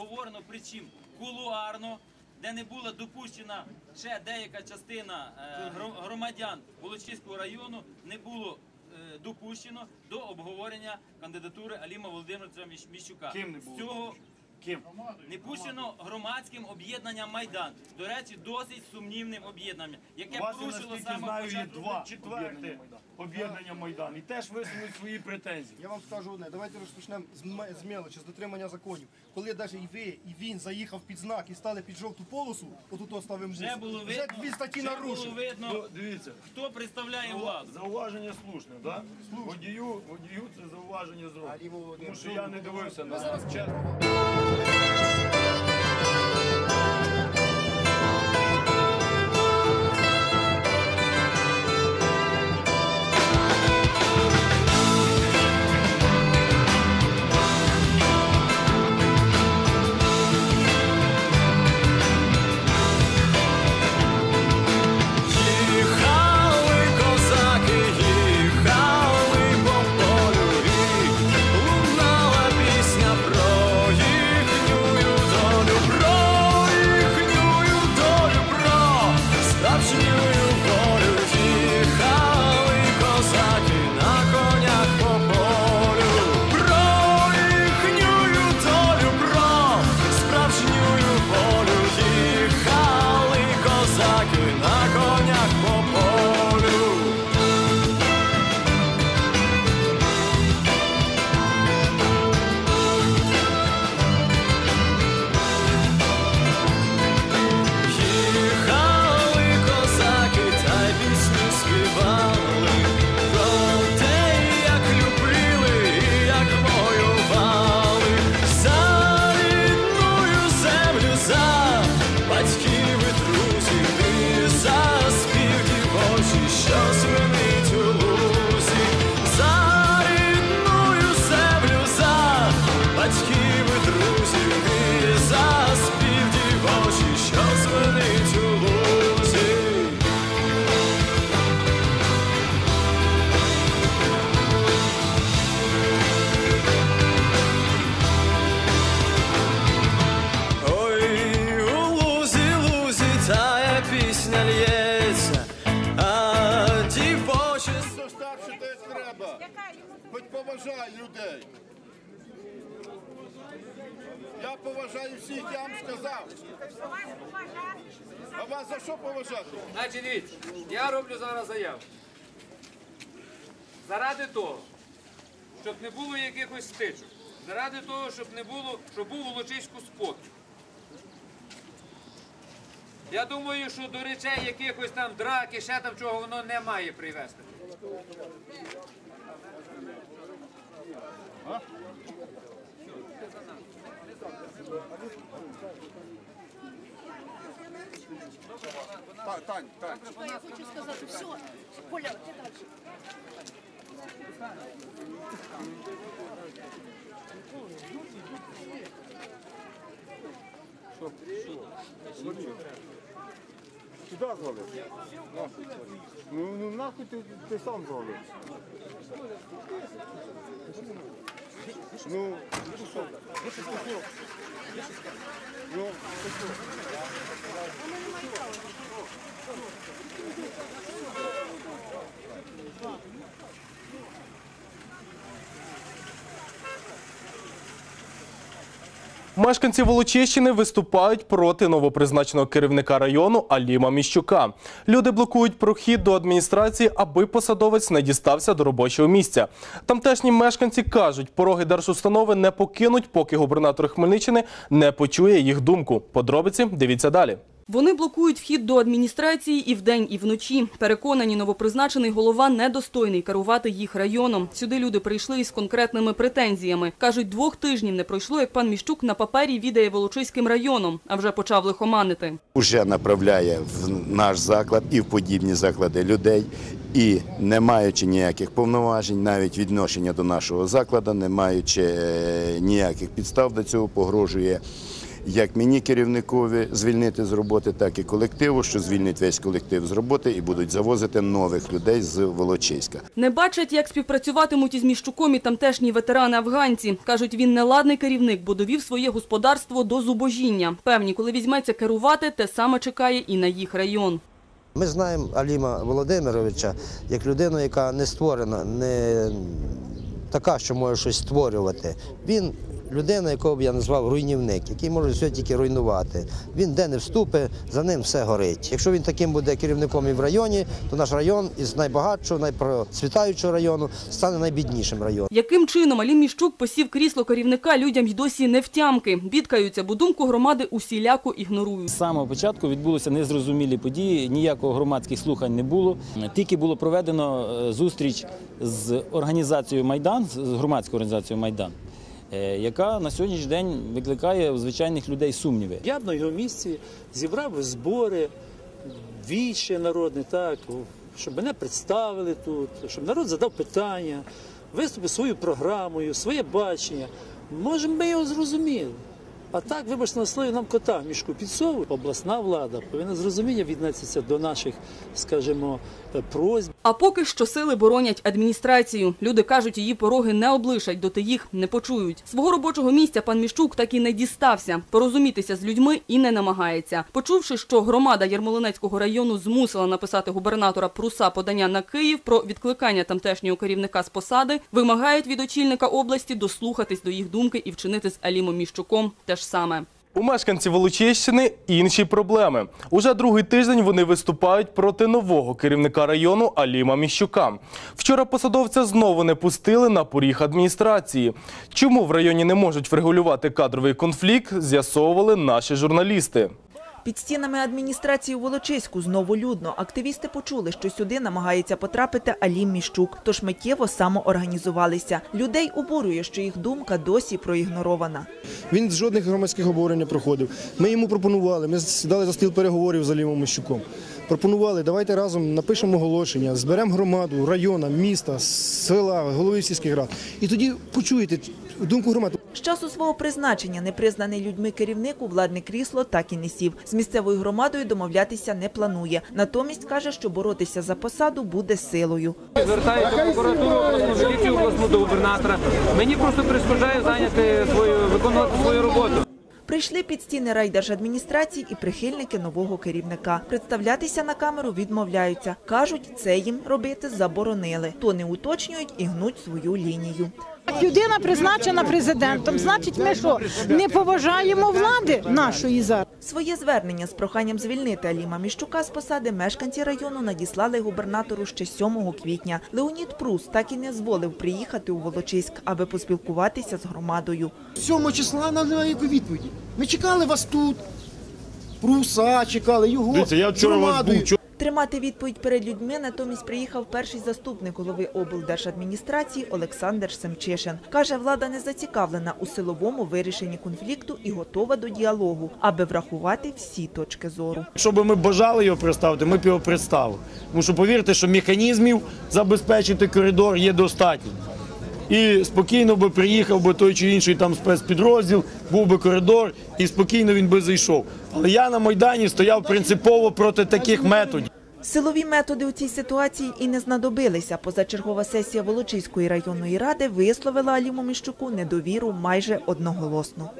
обговорено, причим кулуарно, де не була допущена ще деяка частина е, громадян Волочиського району, не було е, допущено до обговорення кандидатури Аліма Володимировича Міщука. Ким не було цього Ким? не пущено громадським об'єднанням Майдан. До речі, досить сумнівним об'єднанням, яке вас, порушило саме початку два четверте. Об'єднання Майдан. І теж висунуть свої претензії. Я вам скажу одне, давайте розпочнемо з, мелочі, з дотримання законів. Коли навіть і ви, і він заїхав під знак і стали під жовту полосу, отут оставимо Вже було видно, вже дві статті вже нарушив. було видно, Ну, дивіться, хто представляє владу. зауваження слушне, да? Водію, водію це зауваження зроблено. Тому що я не дивився на зараз чесно. Хоч поважай людей. Я поважаю всіх, я вам сказав. А вас за що поважати? Значить, дивіться, я роблю зараз заяву. Заради того, щоб не було якихось стичок, заради того, щоб не було, щоб був Волочиську спокій. Я думаю, що до речей якихось там драки, ще там чого воно не має привести. Тань, Тань, Тань. Я хочу сказати, все, Коля, ти далі. Сюди звали. Ну, нахуй ти, ти сам звали. Ну, 140. Ну, 140. Мешканці Волочищини виступають проти новопризначеного керівника району Аліма Міщука. Люди блокують прохід до адміністрації, аби посадовець не дістався до робочого місця. Тамтешні мешканці кажуть, пороги держустанови не покинуть, поки губернатор Хмельниччини не почує їх думку. Подробиці дивіться далі. Вони блокують вхід до адміністрації і вдень, і вночі. Переконані, новопризначений голова недостойний керувати їх районом. Сюди люди прийшли із конкретними претензіями. Кажуть, двох тижнів не пройшло, як пан Міщук на папері відає Волочиським районом, а вже почав лихоманити. Уже направляє в наш заклад і в подібні заклади людей. І не маючи ніяких повноважень, навіть відношення до нашого закладу, не маючи е, ніяких підстав до цього, погрожує як мені керівникові звільнити з роботи, так і колективу, що звільнить весь колектив з роботи і будуть завозити нових людей з Волочиська. Не бачать, як співпрацюватимуть із Міщуком і тамтешні ветерани-афганці. Кажуть, він неладний керівник, бо довів своє господарство до зубожіння. Певні, коли візьметься керувати, те саме чекає і на їх район. Ми знаємо Аліма Володимировича як людину, яка не створена, не така, що може щось створювати. Він людина, якого б я назвав руйнівник, який може все тільки руйнувати. Він де не вступить, за ним все горить. Якщо він таким буде керівником і в районі, то наш район із найбагатшого, найпроцвітаючого району стане найбіднішим районом. Яким чином Алім Міщук посів крісло керівника людям й досі не втямки. Бідкаються, бо думку громади усіляко ігнорують. З самого початку відбулися незрозумілі події, ніякого громадських слухань не було. Тільки було проведено е, зустріч з організацією Майдан, з громадською організацією Майдан, яка на сьогоднішній день викликає у звичайних людей сумніви. Я б на його місці зібрав збори, віче народне, так, щоб мене представили тут, щоб народ задав питання, виступив свою програмою, своє бачення. Може, ми його зрозуміли. А так, вибачте на слові, нам кота мішку підсовують. Обласна влада повинна з віднестися до наших, скажімо, просьб. А поки що сили боронять адміністрацію. Люди кажуть, її пороги не облишать, доти їх не почують. Свого робочого місця пан Міщук так і не дістався. Порозумітися з людьми і не намагається. Почувши, що громада Ярмолинецького району змусила написати губернатора Пруса подання на Київ про відкликання тамтешнього керівника з посади, вимагають від очільника області дослухатись до їх думки і вчинити з Алімом Міщуком те ж саме. У мешканців Волочищини інші проблеми. Уже другий тиждень вони виступають проти нового керівника району Аліма Міщука. Вчора посадовця знову не пустили на поріг адміністрації. Чому в районі не можуть врегулювати кадровий конфлікт, з'ясовували наші журналісти. Під стінами адміністрації у Волочиську знову людно. Активісти почули, що сюди намагається потрапити Алім Міщук, тож миттєво самоорганізувалися. Людей обурює, що їх думка досі проігнорована. Він жодних громадських обговорень не проходив. Ми йому пропонували, ми сідали за стіл переговорів з Алімом Міщуком. Пропонували, давайте разом напишемо оголошення, зберемо громаду, района, міста, села, голови сільських рад. І тоді почуєте думку громади. З часу свого призначення непризнаний людьми керівник у владне крісло так і не сів. З місцевою громадою домовлятися не планує. Натомість каже, що боротися за посаду буде силою. Звертаюся прокуратуру обласну, міліцію обласну до губернатора. Мені просто перешкоджає зайняти свою, виконувати свою роботу. Прийшли під стіни райдержадміністрації і прихильники нового керівника. Представлятися на камеру відмовляються. Кажуть, це їм робити заборонили. То не уточнюють і гнуть свою лінію. Людина призначена президентом. Значить, ми що не поважаємо влади нашої зараз. Своє звернення з проханням звільнити Аліма Міщука з посади мешканці району надіслали губернатору ще 7 квітня. Леонід Прус так і не зволив приїхати у Волочиськ, аби поспілкуватися з громадою. 7 числа нам немає відповіді. Ми чекали вас тут. Пруса чекали, його Дивіться, я вчора вас був. Тримати відповідь перед людьми натомість приїхав перший заступник голови облдержадміністрації Олександр Семчишин. Каже, влада не зацікавлена у силовому вирішенні конфлікту і готова до діалогу, аби врахувати всі точки зору. Якщо б ми бажали його представити, ми б його представили. Тому що повірте, що механізмів забезпечити коридор є достатньо. І спокійно би приїхав би той чи інший там спецпідрозділ, був би коридор, і спокійно він би зайшов. Але я на Майдані стояв принципово проти таких методів. Силові методи у цій ситуації і не знадобилися. Позачергова сесія Волочиської районної ради висловила Аліму Міщуку недовіру майже одноголосно.